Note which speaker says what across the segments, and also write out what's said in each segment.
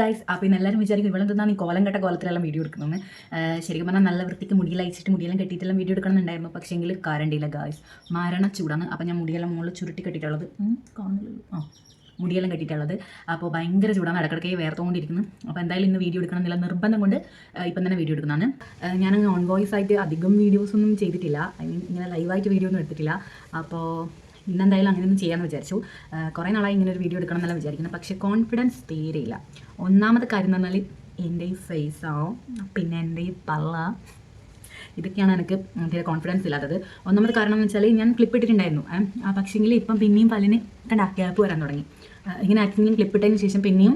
Speaker 1: Guys അപ്പോൾ ഇന്ന് എല്ലാവരും വിചാരിക്കും ഇവിടെ എന്താണ് ഈ കോലം കെട്ട കോലത്തിലെല്ലാം വീഡിയോ എടുക്കുന്നത് ശരിക്കും പറഞ്ഞാൽ നല്ല വൃത്തിക്ക് മുടിയെല്ലാം അയച്ചിട്ട് മുടിയെല്ലാം കെട്ടിയിട്ടെല്ലാം വീഡിയോ എടുക്കണമെന്നുണ്ടായിരുന്നു. പക്ഷേ എങ്കിൽ കാരണ്ടിയില്ല ഗായ്സ് മരണ ചൂടാണ്. അപ്പോൾ ഞാൻ മുടിയെല്ലാം മുകളിൽ ചുരുട്ടി കെട്ടിയിട്ടുള്ളത്. ഉം, കാണുന്നില്ലല്ലോ. ആ മുടിയെല്ലാം കെട്ടിയിട്ടുള്ളത്. അപ്പോൾ ഭയങ്കര ചൂടാണ്. ഇടക്കിടക്ക് വേർത്തുകൊണ്ടിരിക്കുന്നു. അപ്പോൾ എന്തായാലും ഇന്ന് വീഡിയോ എടുക്കണം എന്നുള്ള നിർബന്ധം കൊണ്ട് ഇപ്പം തന്നെ വീഡിയോ എടുക്കുന്നതാണ്. ഞാനങ്ങ് ഓൺ വോയിസ് ആയിട്ട് അധികം വീഡിയോസൊന്നും ചെയ്തിട്ടില്ല. ഐ മീൻ ഇങ്ങനെ ലൈവായിട്ട് വീഡിയോ ഒന്നും എടുത്തിട്ടില്ല. അപ്പോൾ ഇന്നെന്തായാലും അങ്ങനെയൊന്നും ചെയ്യാമെന്ന് വിചാരിച്ചു. കുറേ നാളായി ഇങ്ങനെ ഒരു വീഡിയോ എടുക്കണം എന്നല്ല വിചാരിക്കുന്നത് പക്ഷേ കോൺഫിഡൻസ് തീരെയില്ല. ഒന്നാമത്തെ കാര്യം എന്ന് പറഞ്ഞാൽ എന്റെ ഈ ഫേസോ പിന്നെ എന്റെ ഈ പള്ള ഇതൊക്കെയാണ് എനിക്ക് തീരെ കോൺഫിഡൻസ് ഇല്ലാത്തത്. ഒന്നാമത് കാരണം എന്ന് വെച്ചാൽ ഞാൻ ക്ലിപ്പ് ഇട്ടിട്ടുണ്ടായിരുന്നു. പക്ഷേങ്കിൽ ഇപ്പം പിന്നെയും പല്ലിന് കണ്ട ഗ്യാപ്പ് വരാൻ തുടങ്ങി. ഇങ്ങനെ ആക്ടിങ്ങിലും ക്ലിപ്പ് ഇട്ടതിന് ശേഷം പിന്നെയും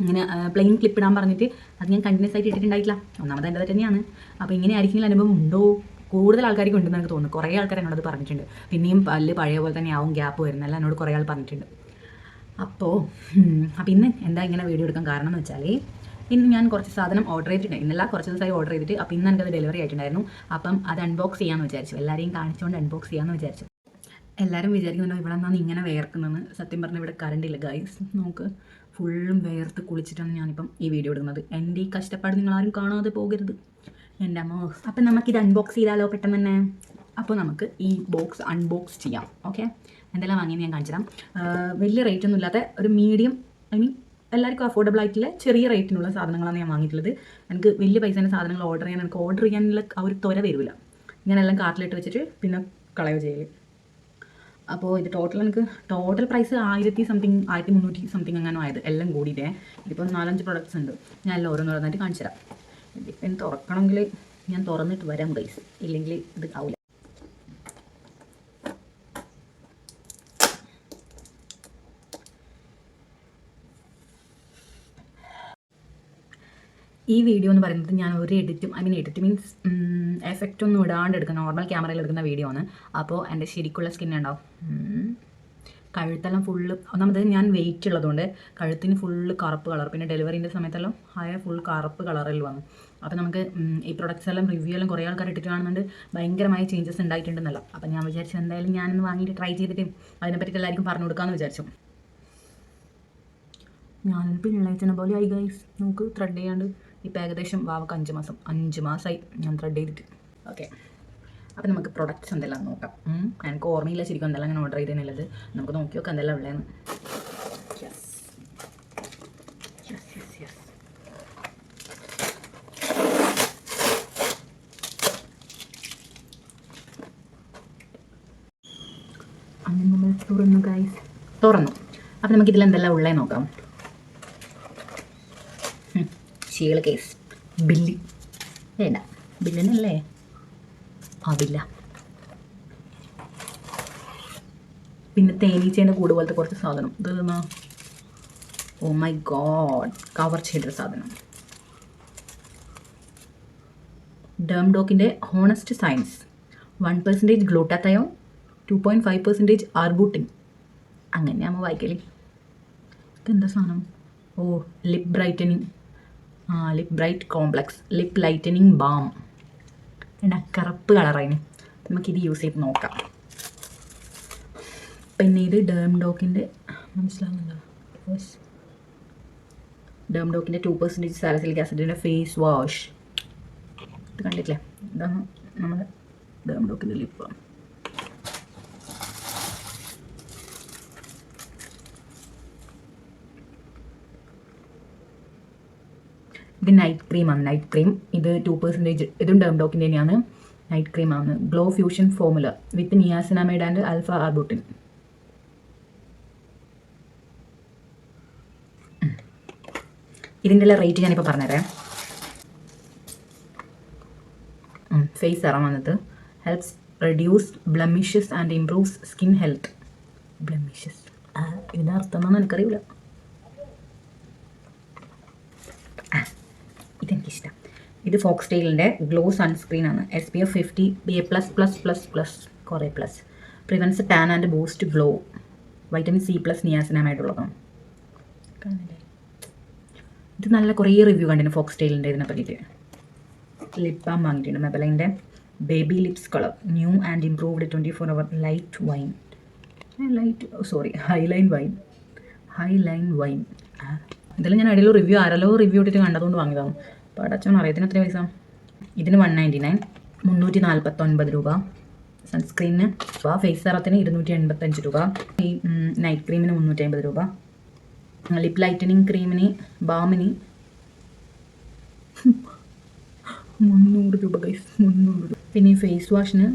Speaker 1: ഇങ്ങനെ പ്ലെയിൻ ക്ലിപ്പ് ഇടാൻ പറഞ്ഞിട്ട് അത് ഞാൻ കണ്ടിന്യൂസ് ആയിട്ട് ഇട്ടിട്ടുണ്ടായിട്ടില്ല. ഒന്നാമത് എന്റെ തന്നെയാണ്. അപ്പോൾ ഇങ്ങനെ ആയിരിക്കും അനുഭവം ഉണ്ടോ? കൂടുതൽ ആൾക്കാർക്ക് ഉണ്ടെന്ന് എനിക്ക് തോന്നുന്നു. കുറേ ആൾക്കാർ എന്നോട് പറഞ്ഞിട്ടുണ്ട്. പിന്നെയും പല്ല് പഴയ പോലെ തന്നെ ആവും ഗ്യാപ്പ് വരുന്നല്ല എന്നോട് കുറേ ആൾ പറഞ്ഞിട്ടുണ്ട്. അപ്പോൾ അപ്പോൾ ഇന്ന് എന്താ ഇങ്ങനെ വീഡിയോ എടുക്കാൻ കാരണം എന്ന് വെച്ചാൽ ഇന്ന് ഞാൻ കുറച്ച് സാധനം ഓർഡർ ചെയ്തിട്ടുണ്ട്. ഇന്നല്ല കുറച്ച് ദിവസമായി ഓർഡർ ചെയ്തിട്ട് അപ്പോൾ ഇന്ന് എനിക്കത് ഡെലിവറി ആയിട്ടുണ്ടായിരുന്നു. അപ്പം അത് അൺബോക്സ് ചെയ്യാമെന്ന് വിചാരിച്ചു. എല്ലാവരെയും കാണിച്ചുകൊണ്ട് അൺബോക്സ് ചെയ്യാമെന്ന് വിചാരിച്ചു. എല്ലാവരും വിചാരിക്കുന്നുണ്ടോ ഇവിടെ നിന്നാണ് ഇങ്ങനെ വേർക്കുന്നതെന്ന്? സത്യം പറഞ്ഞാൽ ഇവിടെ കറണ്ട് ഇല്ല. ഗൈസ് നമുക്ക് ഫുള്ളും വേർത്ത് കുളിച്ചിട്ടാണ് ഞാനിപ്പം ഈ വീഡിയോ എടുക്കുന്നത്. എന്റെ ഈ കഷ്ടപ്പാട് നിങ്ങളാരും കാണാതെ പോകരുത്. എന്റെ അമ്മ അപ്പം നമുക്കിത് അൺബോക്സ് ചെയ്താലോ പെട്ടെന്ന് തന്നെ? അപ്പോൾ നമുക്ക് ഈ ബോക്സ് അൺബോക്സ് ചെയ്യാം ഓക്കെ എന്തെല്ലാം വാങ്ങിയെന്ന് ഞാൻ കാണിച്ചു തരാം വലിയ റേറ്റ് ഒന്നും ഇല്ലാത്ത ഒരു മീഡിയം ഐ മീൻ എല്ലാവർക്കും അഫോർഡബിൾ ആയിട്ടുള്ള ചെറിയ റേറ്റിനുള്ള സാധനങ്ങളാണ് ഞാൻ വാങ്ങിയിട്ടുള്ളത്. എനിക്ക് വലിയ പൈസേന്റെ സാധനങ്ങൾ ഓർഡർ ചെയ്യാൻ എനിക്ക് ഓർഡർ ചെയ്യാനുള്ള ആ ഒരു തൊര വരില്ല ഞാനെല്ലാം കാർട്ടിലിട്ട് വെച്ചിട്ട് പിന്നെ കളയോ ചെയ്യൽ. അപ്പോൾ ഇത് ടോട്ടൽ എനിക്ക് ടോട്ടൽ പ്രൈസ് ആയിരത്തി സംതിങ് ആയിരത്തി മുന്നൂറ്റി സംതിങ് അങ്ങനെ ആയത് എല്ലാം കൂടിയിട്ടേ. ഇതിപ്പോൾ നാലഞ്ച് പ്രൊഡക്ട്സ് ഉണ്ട്. ഞാൻ എല്ലാം ഓരോന്നോരോന്നായിട്ട് കാണിച്ചു തരാം എനിക്ക് തുറക്കണമെങ്കിൽ ഞാൻ തുറന്നിട്ട് വരാം ഗൈസ് ഇല്ലെങ്കിൽ ഇത് ആവില്ല ഈ വീഡിയോ എന്ന് പറയുന്നത് ഞാൻ ഒരു എഡിറ്റും I mean edit means effect ഒന്നും ഇടാണ്ട് എടുക്കുന്ന നോർമൽ ക്യാമറയിൽ എടുക്കുന്ന വീഡിയോ ആണ്. അപ്പോൾ എന്റെ ശരിക്കുള്ള സ്കിൻ. കഴുത്തെല്ലാം ഫുള്ള് ഒന്നാമത് ഞാൻ വെയിറ്റ് ഉള്ളതുകൊണ്ട് കഴുത്തിന് ഫുള്ള് കറുപ്പ് കളർ പിന്നെ ഡെലിവറിന്റെ സമയത്തെല്ലാം ആയ ഫുൾ കറുപ്പ് കളറിൽ വന്നു. അപ്പോൾ നമുക്ക് ഈ പ്രൊഡക്ട്സ് എല്ലാം റിവ്യൂ എല്ലാം കുറേ ആൾക്കാർ ഇട്ടിട്ട് കാണുന്നുണ്ട്. ഭയങ്കരമായ ചേഞ്ചസ് ഉണ്ടായിട്ടുണ്ടെന്നല്ല. അപ്പോൾ ഞാൻ വിചാരിച്ചു എന്തായാലും ഞാനൊന്ന് വാങ്ങിയിട്ട് ട്രൈ ചെയ്തിട്ട് അതിനെപ്പറ്റി എല്ലാവർക്കും പറഞ്ഞു കൊടുക്കാമെന്ന് വിചാരിച്ചു. ഞാനൊരു പിള്ളേച്ചനെ പോലെ ആയി ഗൈസ് നമുക്ക് ത്രെഡ് ചെയ്യാണ്ട് ഇപ്പോൾ ഏകദേശം വാവക്ക് അഞ്ച് മാസം അഞ്ച് മാസമായി ഞാൻ ത്രെഡ് ചെയ്തിട്ട്. ഓക്കെ അപ്പം നമുക്ക് പ്രൊഡക്ട്സ് എന്തെല്ലാം നോക്കാം. എനിക്ക് ഓർമ്മയില്ല ശരിക്കും എന്തെല്ലാം അങ്ങനെ ഓർഡർ ചെയ്തതെന്നുള്ളത് നമുക്ക് നോക്കി നോക്കാം എന്തെല്ലാം ഉള്ളതെന്ന് യെസ്. അങ്ങനെ നമ്മൾ തുറന്നു ഗൈസ് തുറന്നു. അപ്പം നമുക്ക് ഇതിൽ എന്തെല്ലാം ഉള്ളേ നോക്കാം. ഷീൾ കേസ് ബില്ലി. വേണ്ട. ബില്ലിനല്ലേ ആവില്ല പിന്നെ തേനീച്ചേന്റെ കൂട് പോലത്തെ കുറച്ച് സാധനം. ഇത് ഓ മൈ ഗോഡ് കവർ ചെയ്തൊരു സാധനം. ഡേം ഡോക്കിന്റെ honest science one percentage glutathione two point five percentage arbutin നമ്മൾ വായിക്കലേ. ഇതെന്താ സാധനം? ഓ lip brightening lip bright complex lip lightening balm എന്നാ കറുപ്പ് കളറായിന് നമുക്കിത് യൂസ് ചെയ്ത് നോക്കാം. പിന്നെ ഇത് ഡേം ഡോക്കിന്റെ മനസ്സിലാവുന്നുണ്ടോ? ഡേം ഡോക്കിന്റെ ടു പെർസെന്റേജ് സാലസിലിക് ആസിഡിന്റെ ഫേസ് വാഷ് ഇത് കണ്ടിട്ടില്ലേ? ഇതാണ് നമ്മുടെ ഡേം ഡോക്കിന്റെ ലിപ്പ് ഇത് നൈറ്റ് ക്രീമാണ് നൈറ്റ് ക്രീം ഇത് ടു പെർസെന്റേജ് ഇതും ഡേം ഡോക്കിന്റെ തന്നെയാണ്. നൈറ്റ് ക്രീമാണ് glow fusion formula with niacinamide and alpha arbutin ഇതിന്റെ റേറ്റ് ഞാനിപ്പോൾ പറഞ്ഞുതരാം. ഫേസ് ആറാം വന്നത്. Helps reduce blemishes and improves skin health blemishes ഇതിന്റെ അർത്ഥം എന്നാണെന്ന് എനിക്കറിയില്ല. ഇത് ഫോക്സ് ടെയിലിന്റെ ഗ്ലോ സൺസ്ക്രീൻ ആണ് S P F fifty B A plus plus plus plus കുറേ plus prevents tan and boost glow vitamin C plus നിയാസിനാമായിട്ടുള്ളതാണ് ഇത് നല്ല കുറേ റിവ്യൂ കണ്ടിട്ടുണ്ട് ഫോക്സ് ടെയിലിന്റെ ഇതിനെ പറ്റിയിട്ട്. ലിപ് ബാം വാങ്ങിയിട്ടുണ്ട്. മെബലൈന്റെ baby lips colour new and improved twenty four hour light wine light sorry highline wine highline wine ഇതിൽ ഞാൻ ഇടയിൽ റിവ്യൂ ആരല്ലോ റിവ്യൂ ഇട്ടിട്ട് കണ്ടതുകൊണ്ട് വാങ്ങിയതാണ് പടച്ചോൻ അറിയത്തിന് എത്ര പൈസ. ഇതിന് വൺ നയന്റി നയൻ മുന്നൂറ്റി നാൽപ്പത്തൊൻപത് രൂപ സൺസ്ക്രീനിന് ഫേസ് സെറത്തിന് ഇരുന്നൂറ്റി എൺപത്തഞ്ച് രൂപ. ഈ നൈറ്റ് ക്രീമിന് മുന്നൂറ്റി അമ്പത് രൂപ. ലിപ് ലൈറ്റനിങ് ക്രീമിന് ബാമിന് മുന്നൂറ് രൂപ ഗൈസ് മുന്നൂറ് രൂപ. പിന്നെ ഫേസ് വാഷിന്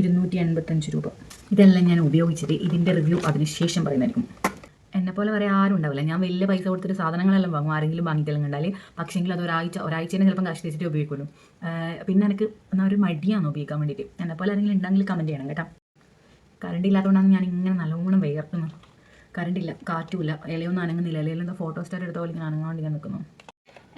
Speaker 1: ഇരുന്നൂറ്റി എൺപത്തഞ്ച് രൂപ. ഇതെല്ലാം ഞാൻ ഉപയോഗിച്ചത് ഇതിന്റെ റിവ്യൂ അതിനുശേഷം പറയുന്നതായിരിക്കും. എന്നെ പോലെ വരെ ആരും ഉണ്ടാവില്ല. ഞാൻ വലിയ പൈസ കൊടുത്തിട്ട് സാധനങ്ങളെല്ലാം വാങ്ങും. ആരെങ്കിലും വാങ്ങിയിട്ടെല്ലാം കണ്ടാൽ പക്ഷേങ്കിൽ അത് ഒരാഴ്ച ഒരാഴ്ചേനെ ചിലപ്പം കാശ് വെച്ചിട്ട് ഉപയോഗിക്കുള്ളൂ പിന്നെ എനിക്ക് എന്നാൽ ഒരു മടിയാണ് ഉപയോഗിക്കാൻ വേണ്ടിയിട്ട് എന്നെ പോലെ ആരെങ്കിലും ഉണ്ടെങ്കിൽ കമന്റ് ചെയ്യണം കേട്ടോ. കറണ്ട് ഇല്ലാത്തതുകൊണ്ടാണ് ഞാൻ ഇങ്ങനെ നല്ലോണം വേർക്കുന്നത് കറണ്ട് ഇല്ല കാറ്റുമില്ല ഇലയൊന്നും അനങ്ങുന്നില്ല. ഇലയിൽ ഫോട്ടോ സ്റ്റാർ എടുത്ത പോലെ ഇങ്ങനെ അനങ്ങാണ്ട് ഞാൻ നിൽക്കുന്നു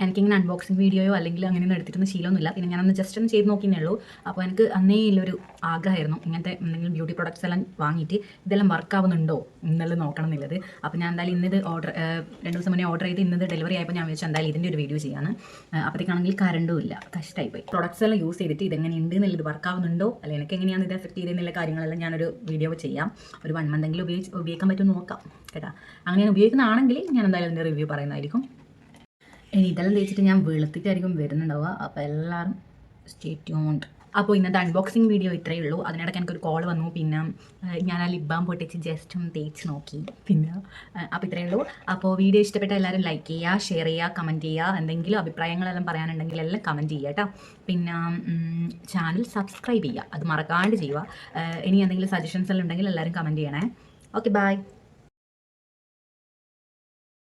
Speaker 1: എനിക്കിങ്ങനെ അൺബോക്സിങ് വീഡിയോയോ അല്ലെങ്കിൽ അങ്ങനെയൊന്നും എടുത്തിട്ടൊന്നും ശീലമൊന്നുമില്ല. പിന്നെ ഞാനൊന്ന് ജസ്റ്റ് ഒന്ന് ചെയ്ത് നോക്കിയേ ഉള്ളൂ. അപ്പോൾ എനിക്ക് അന്നേ ഉള്ളൊരു ആഗ്രഹമായിരുന്നു. ഇങ്ങനത്തെ എന്തെങ്കിലും ബ്യൂട്ടി പ്രൊഡക്ട്സ് എല്ലാം വാങ്ങിയിട്ട് ഇതെല്ലാം വർക്ക് ആവുന്നുണ്ടോ എന്നുള്ളത് നോക്കണം എന്നുള്ളത്. അപ്പോൾ ഞാൻ എന്തായാലും ഇന്നത് ഓർഡർ രണ്ട് ദിവസം മുന്നേ ഓർഡർ ചെയ്ത് ഇന്നത് ഡെലിവറി ആയപ്പോൾ ഞാൻ വിചാരിച്ചു എന്തായാലും ഇതിന്റെ ഒരു വീഡിയോ ചെയ്യാണ്. അപ്പോഴത്തേക്കാണെങ്കിൽ കറണ്ടും ഇല്ല. കഷ്ടമായി പോയി പ്രൊഡക്ട്സ് എല്ലാം യൂസ് ചെയ്തിട്ട് ഇതെങ്ങനെയുണ്ട് എന്നുള്ളത് വർക്ക് ആവുന്നുണ്ടോ? അല്ലെങ്കിൽ എനിക്ക് എങ്ങനെയാണ് ഇത് എഫക്ട് ചെയ്തെന്നുള്ള കാര്യങ്ങളെല്ലാം ഞാനൊരു വീഡിയോ ചെയ്യാം. ഒരു വൺ മന്ത് എങ്കിലും ഉപയോഗിച്ച് ഉപയോഗിക്കാൻ പറ്റുമെന്ന് നോക്കാം. കേട്ടോ. അങ്ങനെ ഞാൻ ഉപയോഗിക്കുന്നതാണെങ്കിൽ ഞാൻ എന്തായാലും അതിന്റെ റിവ്യൂ പറയുന്നതായിരിക്കും. ഇനി ഇതെല്ലാം തേച്ചിട്ട് ഞാൻ വെളുത്തിട്ടായിരിക്കും വരുന്നുണ്ടാവുക. അപ്പോൾ എല്ലാവരും സ്റ്റേ ട്യൂൺഡ് അപ്പോൾ ഇന്നത്തെ അൺബോക്സിങ് വീഡിയോ ഇത്രയേ ഉള്ളൂ. അതിനിടയ്ക്ക് എനിക്കൊരു കോൾ വന്നു. പിന്നെ ഞാൻ ആ ലിബാം പൊട്ടിച്ച് ജസ്റ്റ് ഒന്ന് തേച്ച് നോക്കി. പിന്നെ അപ്പോൾ ഇത്രയേ ഉള്ളൂ. അപ്പോൾ വീഡിയോ ഇഷ്ടപ്പെട്ട എല്ലാവരും ലൈക്ക് ചെയ്യുക ഷെയർ ചെയ്യുക കമന്റ് ചെയ്യുക. എന്തെങ്കിലും അഭിപ്രായങ്ങളെല്ലാം പറയാനുണ്ടെങ്കിൽ എല്ലാം കമന്റ് ചെയ്യുക കേട്ടോ. പിന്നെ ചാനൽ സബ്സ്ക്രൈബ് ചെയ്യുക. അത് മറക്കാണ്ട് ചെയ്യുക. ഇനി എന്തെങ്കിലും സജഷൻസ് എല്ലാം ഉണ്ടെങ്കിൽ എല്ലാവരും കമന്റ് ചെയ്യണേ. Okay bye